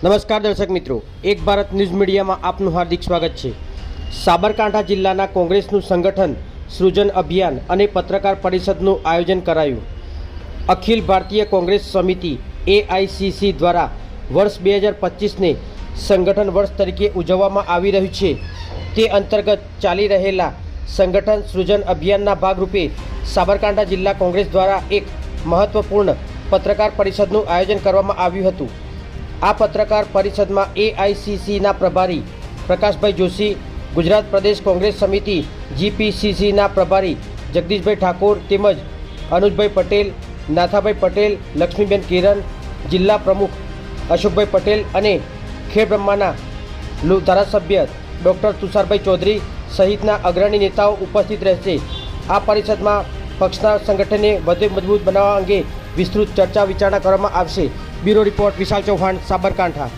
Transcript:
નમસ્કાર દર્શક મિત્રો, એક ભારત ન્યૂઝ મીડિયામાં આપનું હાર્દિક સ્વાગત છે. સાબરકાંઠા જિલ્લાના કોંગ્રેસનું સંગઠન સૃજન અભિયાન અને પત્રકાર પરિષદનું આયોજન કરાયું. અખિલ ભારતીય કોંગ્રેસ સમિતિ એઆઈસીસી દ્વારા વર્ષ બે હજાર પચીસને સંગઠન વર્ષ તરીકે ઉજવવામાં આવી રહ્યું છે. તે અંતર્ગત ચાલી રહેલા સંગઠન સૃજન અભિયાનના ભાગરૂપે સાબરકાંઠા જિલ્લા કોંગ્રેસ દ્વારા એક મહત્વપૂર્ણ પત્રકાર પરિષદનું આયોજન કરવામાં આવ્યું હતું. આ પત્રકાર પરિષદમાં એઆઈસીસીના પ્રભારી પ્રકાશભાઈ જોશી, ગુજરાત પ્રદેશ કોંગ્રેસ સમિતિ જીપીસીસીના પ્રભારી જગદીશભાઈ ઠાકોર તેમજ અનુજભાઈ પટેલ, નાથાભાઈ પટેલ, લક્ષ્મીબેન કિરણ જિલ્લા પ્રમુખ અશોકભાઈ પટેલ અને ખેડબ્રહ્માના ધારાસભ્ય ડૉક્ટર તુષારભાઈ ચૌધરી સહિતના અગ્રણી નેતાઓ ઉપસ્થિત રહેશે. આ પરિષદમાં પક્ષના સંગઠનને વધુ મજબૂત બનાવવા અંગે વિસ્તૃત ચર્ચા વિચારણા કરવામાં આવશે. Bureau report Vishal Chauhan Sabarkantha.